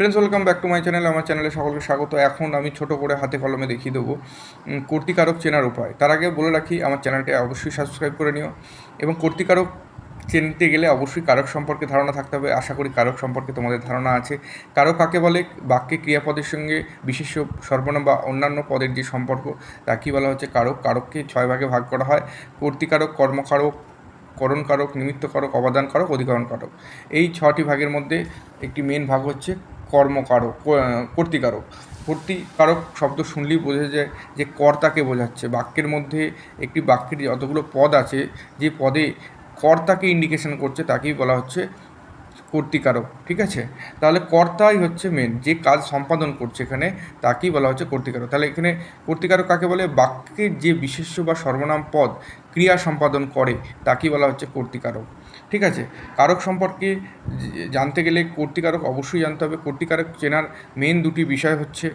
Friends welcome back to my channel আমার চ্যানেলে সকলকে স্বাগত। এখন আমি ছোট করে হাতে কলমে দেখিয়ে দেবো কর্তিকারক চেনার উপায়। তার আগে বলে রাখি, আমার চ্যানেলটি অবশ্যই সাবস্ক্রাইব করে নিও এবং কর্তিকারক চিনতে গেলে অবশ্যই কারক সম্পর্কে ধারণা থাকতে হবে। আশা করি কারক সম্পর্কে তোমাদের ধারণা আছে। কারক কাকে বলে? বাক্যে ক্রিয়াপদের সঙ্গে বিশেষ সর্বনাম বা অন্যান্য পদের যে সম্পর্ক তাকেই বলা হচ্ছে? কারক, কারককে ছয় ভাগে ভাগ করা হয়। কর্তিকারক, কর্মকারক, করণকারক, নিমিত্তকারক, অবাদানকারক, অধিকরণকারক। এই ছটি ভাগের মধ্যে একটি মেন ভাগ হচ্ছে কর্মকারক কর্তিকারক। কর্তিকারক শব্দ শুনলেই বোঝা যায় যে কর্তাকে বোঝাচ্ছে। বাক্যের মধ্যে একটি বাক্যের যতগুলো পদ আছে, যে পদে কর্তাকে ইন্ডিকেশন করছে, তাকেই বলা হচ্ছে কর্তিকারক, ঠিক আছে? তাহলে কর্তাই হচ্ছে মেন যে কাজ সম্পাদন করছে এখানে, তাকেই বলা হচ্ছে কর্তিকারক। তাহলে এখানে কর্তিকারক কাকে বলে? বাক্যের যে বিশেষ্য বা সর্বনাম পদ ক্রিয়া সম্পাদন করে, তাকেই বলা হচ্ছে কর্তিকারক, ঠিক আছে? কারক সম্পর্কে জানতে গেলে কর্তিকারক অবশ্যই জানতে হবে। কর্তিকারক চেনার মেন দুটি বিষয় হচ্ছে,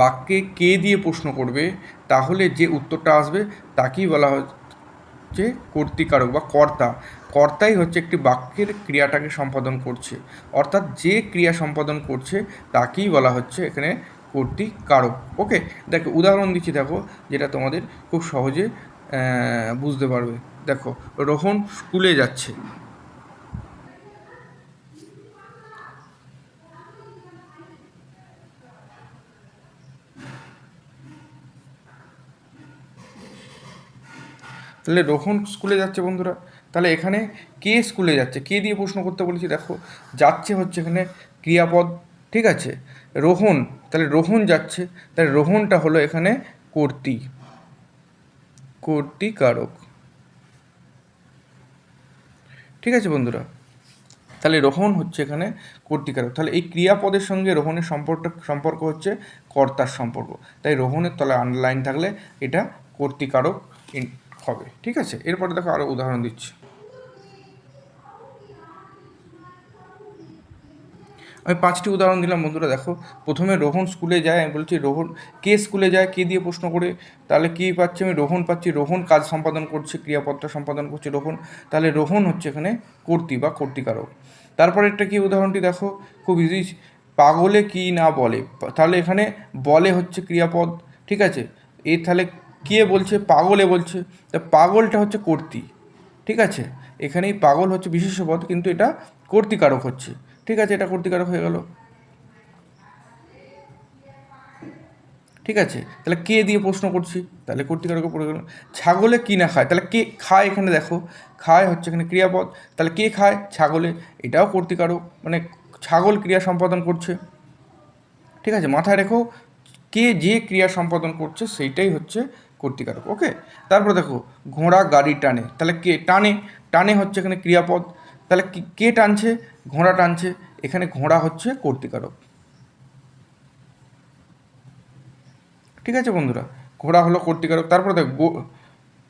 বাক্যে কে দিয়ে প্রশ্ন করবে, তাহলে যে উত্তরটা আসবে, তাকেই বলা হচ্ছে কর্তিকারক বা কর্তা। কর্তাই হচ্ছে একটি বাক্যের ক্রিয়াটাকে সম্পাদন করছে। অর্থাৎ যে ক্রিয়া সম্পাদন করছে, তাকেই বলা হচ্ছে এখানে কর্তিকারক। ওকে, দেখো, উদাহরণ দিচ্ছি, দেখো, যেটা তোমাদের খুব সহজে বুঝতে পারবে। দেখো, রোহন স্কুলে যাচ্ছে। তাহলে রোহন স্কুলে যাচ্ছে, বন্ধুরা। তাহলে এখানে কে স্কুলে যাচ্ছে? কে দিয়ে প্রশ্ন করতে বলেছি? দেখো, যাচ্ছে হচ্ছে এখানে ক্রিয়াপদ, ঠিক আছে? রোহন, তাহলে রোহন যাচ্ছে, তাহলে রোহনটা হলো এখানে কর্তি, কর্তিকারক, ঠিক আছে বন্ধুরা? তাহলে রোহন হচ্ছে এখানে কর্তিকারক, তাহলে এই ক্রিয়াপদের সঙ্গে রোহনের সম্পর্ক সম্পর্ক হচ্ছে কর্তার সম্পর্ক, তাই রোহনের তলায় আন্ডারলাইন থাকলে এটা কর্তিকারক হবে, ঠিক আছে? এরপরে দেখো আরও উদাহরণ দিচ্ছি। আমি পাঁচটি উদাহরণ দিলাম, বন্ধুরা দেখো। প্রথমে রোহন স্কুলে যায়, আমি বলছি, রোহন, কে স্কুলে যায়, কে দিয়ে প্রশ্ন করে? তাহলে কী পাচ্ছি আমি? রোহন পাচ্ছি, রোহন কাজ সম্পাদন করছে, ক্রিয়াপদটা সম্পাদন করছে রোহন। তাহলে রোহন হচ্ছে এখানে কর্তি বা কর্তিকারক। তারপরে একটা কি উদাহরণটি দেখো? খুব ইজি পাগলে কি না বলে? তাহলে এখানে বলে হচ্ছে ক্রিয়াপদ, ঠিক আছে? এ তাহলে কে বলছে? পাগলে বলছে। তা পাগলটা হচ্ছে কর্তি, ঠিক আছে? এখানেই পাগল হচ্ছে বিশেষ পদ, কিন্তু এটা কর্তিকারক হচ্ছে। ঠিক আছে, এটা কর্তিকারক হয়ে গেল। ঠিক আছে, তাহলে কে দিয়ে প্রশ্ন করছি? তাহলে কর্তিকারকে পড়ে গেল। ছাগলে কি না খায়? তাহলে কে খায় এখানে দেখো। খায় হচ্ছে এখানে ক্রিয়াপদ। তাহলে কে খায়? ছাগলে। এটাও কর্তিকারক মানে ছাগল ক্রিয়া সম্পাদন করছে। ঠিক আছে, মাথায় রেখো। কে যে ক্রিয়া সম্পাদন করছে, সেইটাই হচ্ছে কর্তিকারক ওকে? তারপর দেখো, ঘোড়া গাড়ি টানে। তাহলে কে? টানে। টানে হচ্ছে এখানে ক্রিয়াপদ। তাহলে কে টানছে? ঘোড়া টানছে। এখানে ঘোড়া হচ্ছে কর্তিকারক। ঠিক আছে বন্ধুরা? ঘোড়া হলো কর্তিকারক। তারপরে দেখ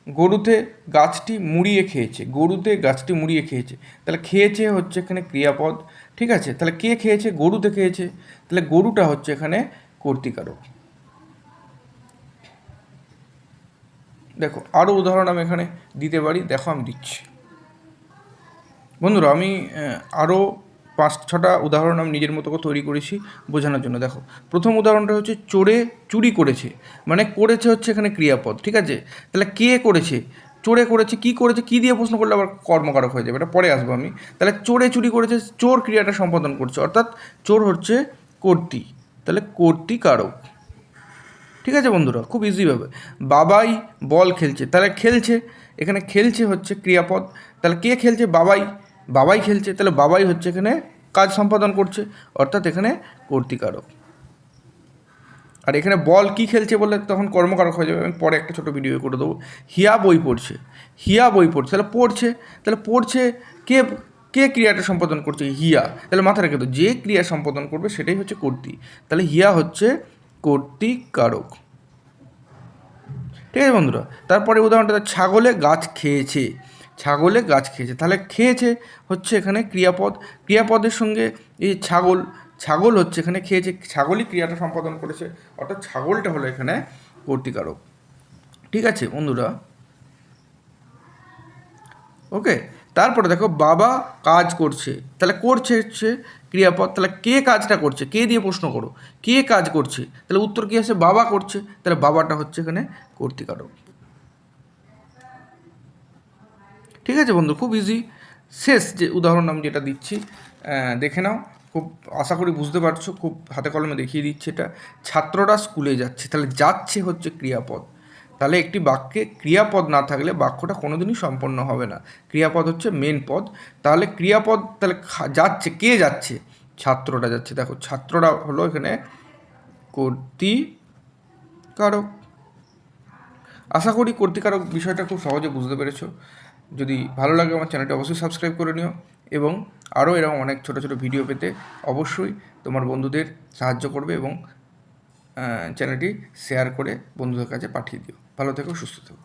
গরুতে গাছটি মুড়িয়ে খেয়েছে। গরুতে গাছটি মুড়িয়ে খেয়েছে। তাহলে খেয়েছে হচ্ছে এখানে ক্রিয়াপদ। ঠিক আছে? তাহলে কে খেয়েছে? গরুতে খেয়েছে। তাহলে গরুটা হচ্ছে এখানে কর্তিকারক। দেখো আরও উদাহরণ আমি এখানে দিতে পারি। দেখো, আমি দিচ্ছি। বন্ধুরা, আমি আরও পাঁচ, ছটা উদাহরণ আমি নিজের মতো করে তৈরি করেছি বোঝানোর জন্য। দেখো, প্রথম উদাহরণটা হচ্ছে, চোরে চুরি করেছে। মানে করেছে হচ্ছে এখানে ক্রিয়াপদ, ঠিক আছে? তাহলে কে করেছে? চোরে করেছে, কি করেছে, কি দিয়ে প্রশ্ন করলে আবার কর্মকারক হয়ে যাবে? এটা পরে আসব আমি। তাহলে চোরে চুরি করেছে, চোর ক্রিয়াটা সম্পাদন করছে। অর্থাৎ চোর হচ্ছে কর্তি। তাহলে কর্তিকারক। ঠিক আছে বন্ধুরা, খুব ইজিভাবে বাবাই বল খেলছে, তাহলে খেলছে। এখানে খেলছে হচ্ছে ক্রিয়াপদ। তাহলে কে খেলছে? বাবাই। বাবাই খেলছে, তাহলে বাবাই হচ্ছে এখানে কাজ সম্পাদন করছে, অর্থাৎ এখানে কর্তিকারক। আর এখানে বল কি খেলছে বলে তখন কর্মকারক হয়ে যাবে, আমি পরে একটা ছোটো ভিডিও করে দেবো। হিয়া বই পড়ছে, হিয়া বই পড়ছে, তাহলে পড়ছে তাহলে পড়ছে কে কে ক্রিয়াটা সম্পাদন করছে? হিয়া। তাহলে মাথা রেখে তো যে ক্রিয়া সম্পাদন করবে সেটাই হচ্ছে কর্তি। তাহলে হিয়া হচ্ছে কর্তিকারক। ঠিক আছে বন্ধুরা, তারপরে উদাহরণটা, ছাগলে গাছ খেয়েছে। ছাগলে গাছ খেয়েছে। তাহলে খেয়েছে হচ্ছে এখানে ক্রিয়াপদ। ক্রিয়াপদের সঙ্গে এই ছাগল ছাগল হচ্ছে এখানে খেয়েছে, ছাগলই ক্রিয়াটা সম্পাদন করেছে। অর্থাৎ ছাগলটা হলো এখানে কর্তিকারক ঠিক আছে বন্ধুরা? ওকে, তারপরে দেখো বাবা কাজ করছে। তাহলে করছে হচ্ছে ক্রিয়াপদ। তাহলে কে কাজটা করছে? কে দিয়ে প্রশ্ন করো? কে কাজ করছে? তাহলে উত্তর কী আসে? বাবা করছে। তাহলে বাবাটা হচ্ছে এখানে কর্তিকারক ঠিক আছে বন্ধু, খুব ইজি শেষ যে উদাহরণ আমি যেটা দিচ্ছি দেখে নাও। খুব, আশা করি বুঝতে পারছ, খুব হাতে কলমে দেখিয়ে দিচ্ছে এটা। ছাত্ররা স্কুলে যাচ্ছে, তাহলে যাচ্ছে হচ্ছে ক্রিয়াপদ। তাহলে একটি বাক্যে ক্রিয়াপদ না থাকলে বাক্যটা কোনোদিনই সম্পন্ন হবে না। ক্রিয়াপদ হচ্ছে মেন পদ। তাহলে ক্রিয়াপদ, তাহলে যাচ্ছে, কে যাচ্ছে? ছাত্ররা যাচ্ছে। দেখো, ছাত্ররা হলো এখানে কর্তৃকারক। আশা করি কর্তৃকারক বিষয়টা খুব সহজে বুঝতে পেরেছ। যদি ভালো লাগে আমার চ্যানেলটি অবশ্যই সাবস্ক্রাইব করে নিও এবং আরও এরকম অনেক ছোট ছোটো ভিডিও পেতে অবশ্যই তোমার বন্ধুদের সাহায্য করবে এবং চ্যানেলটি শেয়ার করে বন্ধুদের কাছে পাঠিয়ে দিও। ভালো থেকো, সুস্থ থেকো।